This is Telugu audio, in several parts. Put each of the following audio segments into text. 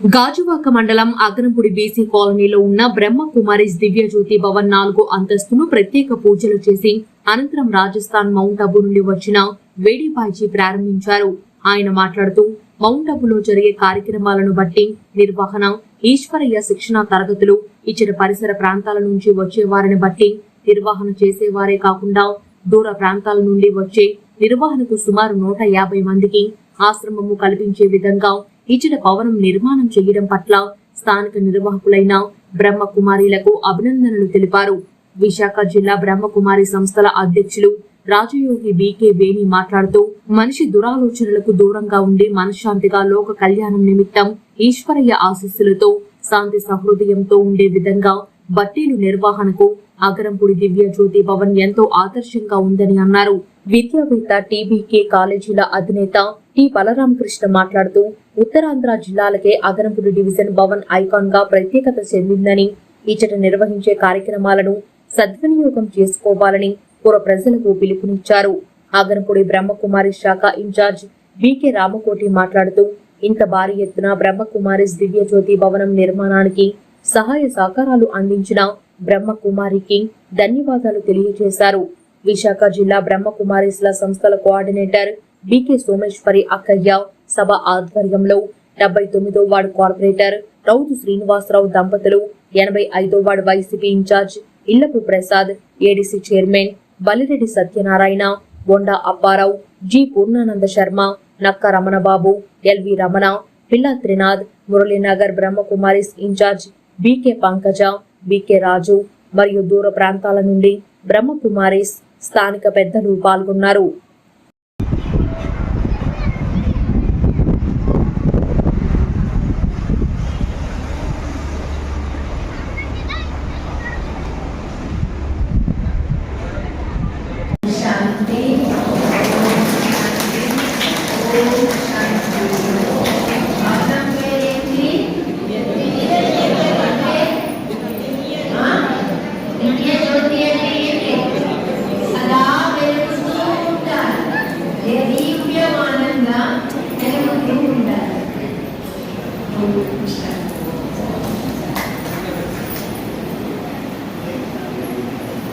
గాజువాక మండలం అగరంపుడి బీసీ కాలనీలో ఉన్న బ్రహ్మకుమారిస్ దివ్యజ్యోతి భవన్ నాలుగు అంతస్తును ప్రత్యేక పూజలు చేసి అనంతరం రాజస్థాన్ మౌంట్ అబు నుండి వచ్చిన వేడిపాయిజీ ప్రారంభించారు. ఆయన మాట్లాడుతూ మౌంట్ అబులో జరిగే కార్యక్రమాలను బట్టి నిర్వహణ ఈశ్వరయ్య శిక్షణ తరగతులు ఇచ్చిన పరిసర ప్రాంతాల నుంచి వచ్చే వారిని బట్టి నిర్వహణ చేసేవారే కాకుండా దూర ప్రాంతాల నుండి వచ్చే నిర్వహణకు సుమారు నూట యాభై మందికి ఆశ్రమము కల్పించే విధంగా ఇచ్చిన భవనం నిర్మాణం చేయడం పట్ల స్థానిక నిర్వాహకులైన బ్రహ్మకుమారిలకు అభినందనలు తెలిపారు. విశాఖ జిల్లా బ్రహ్మకుమారి సంస్థల అధ్యక్షులు రాజయోగి బీకే వేణి మాట్లాడుతూ మనిషి దురాలోచనలకు దూరంగా ఉండి మనశ్శాంతిగా లోక కళ్యాణం నిమిత్తం ఈశ్వరయ్య ఆశీస్సులతో శాంతి సహృదయంతో ఉండే విధంగా బట్టీలు నిర్వహణకు అగరంపూడి దివ్య జ్యోతి భవన్ ఎంతో ఆదర్శంగా ఉందని అన్నారు. విద్యావేత్త టీబీకే కాలేజీల అధినేత టి బలరామకృష్ణ మాట్లాడుతూ ఉత్తరాంధ్ర జిల్లాలకే అదనపుడు డివిజన్ భవన్ ఐకాన్గా ప్రత్యేకత చెందిందని ఇచ్చట నిర్వహించే కార్యక్రమాలను సద్వినియోగం చేసుకోవాలని పుర ప్రజలకు పిలుపునిచ్చారు. ఆగరంపుడి బ్రహ్మకుమారి శాఖ ఇన్ఛార్జ్ బీకే రామకోటి మాట్లాడుతూ ఇంత భారీ ఎత్తున బ్రహ్మకుమారిస్ దివ్య జ్యోతి భవనం నిర్మాణానికి సహాయ సహకారాలు అందించిన బ్రహ్మకుమారికి ధన్యవాదాలు తెలియజేశారు. విశాఖ జిల్లా బ్రహ్మకుమారిస్ల సంస్థల కోఆర్డినేటర్ బీకే సోమేశ్వరి అక్కయ్య సభ ఆధ్వర్యంలో డెబ్బై తొమ్మిదో వార్డు కార్పొరేటర్ రౌతు శ్రీనివాసరావు దంపతులు ఎనభై ఐదో ward YCP incharge Illapu Prasad ADC chairman Balireddy Satyanarayana Bonda Apparao G Purnananda Sarma Nakka Ramanababu LV Ramana Pilla Trinath Muralinagar Brahmakumaris incharge BK Pankaja BK Raju మరియు దూర ప్రాంతాల నుండి బ్రహ్మకుమారిస్ స్థానిక పెద్దలు పాల్గొన్నారు.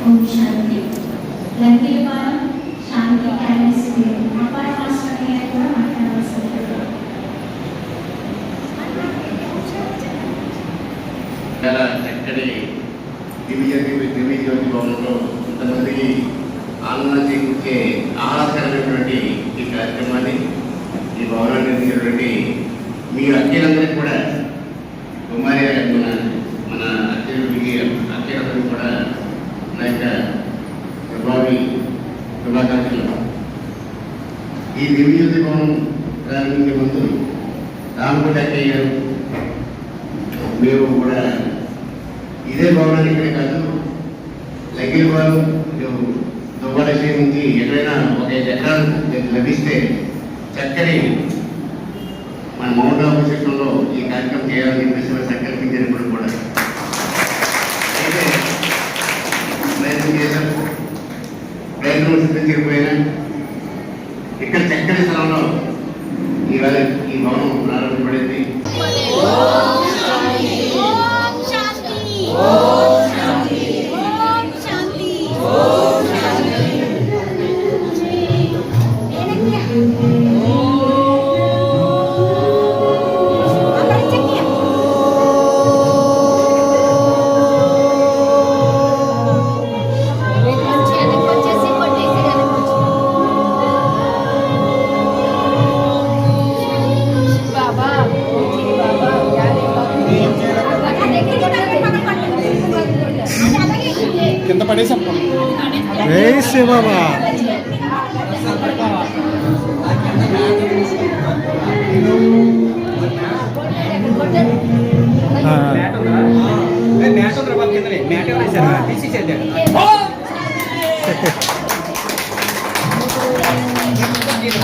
ఓం శాంతి శాంతి అపార మాస్టర్ గారు కూడా చాలా చక్కటి దివ్య దివ్య జ్యోతి భవనంలో కొంతమందికి ఆనందం చేకూర్చే ఆహ్లాదకరమైనటువంటి ఈ కార్యక్రమాన్ని ఈ భవనాన్ని నిర్మించినటువంటి మీ అత్యలందరికీ కూడా కుమారి గారి మన అత్యలుడికి అత్యలందరికీ కూడా నా యొక్క ప్రభావి శుభాకాంక్షలు ఈ దివ్య జ్యోతి భవనం ప్రారంభించే ముందు రామకోట గారు మేము కూడా ఇదే భవనాన్ని ఇక్కడే కాదు లగ్గిలపాలు దువ్వాలశ్రీ నుంచి ఎక్కడైనా ఒక ఐదు ఎకరాలు లభిస్తే చక్కని మన మౌంట్ ఆఫ్ ఈ కార్యక్రమం చేయాలని చెప్పేసి సంకల్పించినప్పుడు కూడా ప్రయత్నం సిద్ధించకపోయినా ఇక్కడ చక్కని స్థలంలో ఈవేళ ఈ భవనం ప్రారంభపడింది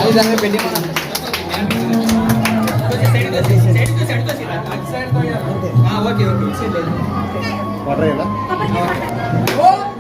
అది దాని మీద పెట్టి ఓకే ఓకే వాటర్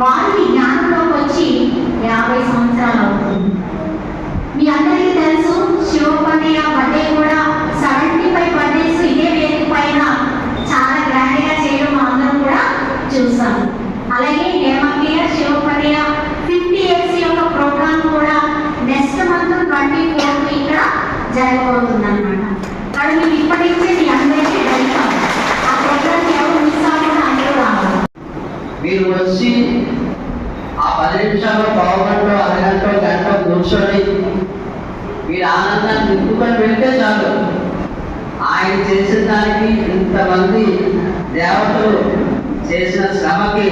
వారికి జ్ఞానంలోకి వచ్చి యాభై సంవత్సరాలు అవుతుంది. మీ అందరికీ తెలుసు శివపన్నయ్య బర్త్డే కూడా సెవెంటీ ఫైవ్ బర్త్డేస్ ఇదే వేదిక పైన చాలా గ్రాండ్గా చేయడం అందరం కూడా చూసాం అలాగే హేమకయ్య శివపన్నయ్య ఫిఫ్టీ ఇయర్స్ యొక్క ప్రోగ్రామ్ కూడా నెక్స్ట్ మంత్ ట్వంటీ ఫోర్త్ ఇక్కడ జరగబోతుంది అనమాట అది మీకు ఇప్పటి నుంచి మీ అందరికీ వెళ్తాం ఆ ప్రోగ్రామ్ ఎవరు మిస్ అవ్వకుండా అందరూ రావాలి. మీరు వచ్చి ఆనందాన్ని నింపుకొని వెళ్తే చాలు. ఆయన చేసిన దానికి ఇంతమంది దేవతలు చేసిన శ్రమకి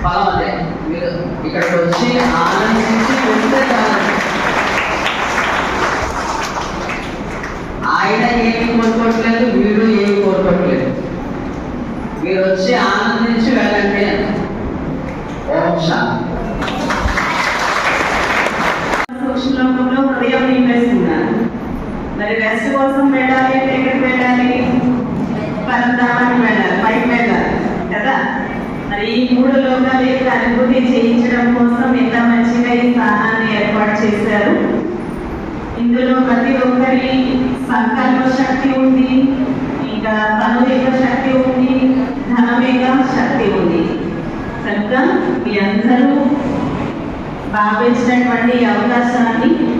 ఫలం అదే. మీరు ఇక్కడికి వచ్చి ఆనందించి వెళ్తే చాలు ఆయన ఏమి కోరుకోవట్లేదు వీడు ఏమి కోరుకోవట్లేదు మీరు వచ్చి ఆనందించి వెళ్ళండి ఓం శాంతి శ్లోకంలో హృదయం నింపేస్తున్నారు మరి రెస్ట్ కోసం వెళ్ళాలి ఎక్కడికి వెళ్ళాలి పరంధామానికి వెళ్ళాలి పైకి వెళ్ళాలి కదా? మరి ఈ మూడు లోకాలు యొక్క అనుభూతి చేయించడం కోసం ఎంత మంచిగా ఈ స్థానాన్ని ఏర్పాటు చేశారు. ఇందులో ప్రతి ఒక్కరి సంకల్ప శక్తి ఉంది ఇంకా తను శక్తి ఉంది ధనం శక్తి ఉంది. కనుక మీ అందరూ భావించినటువంటి అవకాశాన్ని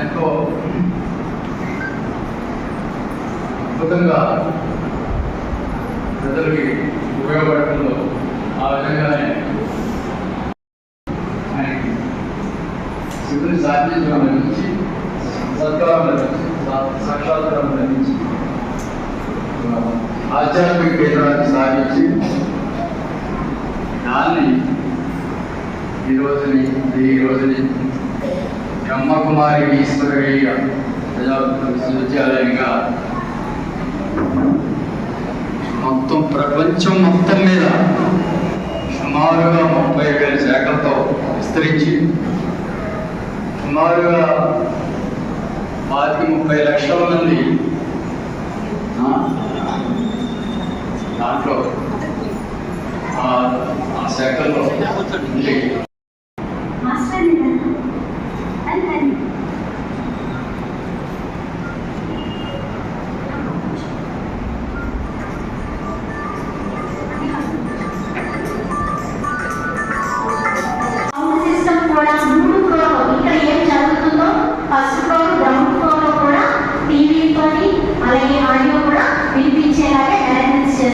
ఎంతో అద్భుతంగా ప్రజలకి ఉపయోగపడటంలో ఆ విధంగానే ఆయనకి సాధించడం లభించి సత్కారం లభించి సాక్షాత్కారం లభించి ఆధ్యాత్మిక కేంద్రాన్ని స్థాపించి దాన్ని ఈ రోజుని ఈ రోజుని బ్రహ్మకుమారి ఈశ్వరయ్య ప్రజా విశ్వవిద్యాలయంగా మొత్తం ప్రపంచం మొత్తం మీద సుమారుగా ముప్పై వేల శాఖలతో విస్తరించి సుమారుగా పాతిక ముప్పై లక్షల మంది దాంట్లో ఆ ఆ శాఖల్లో ఉండి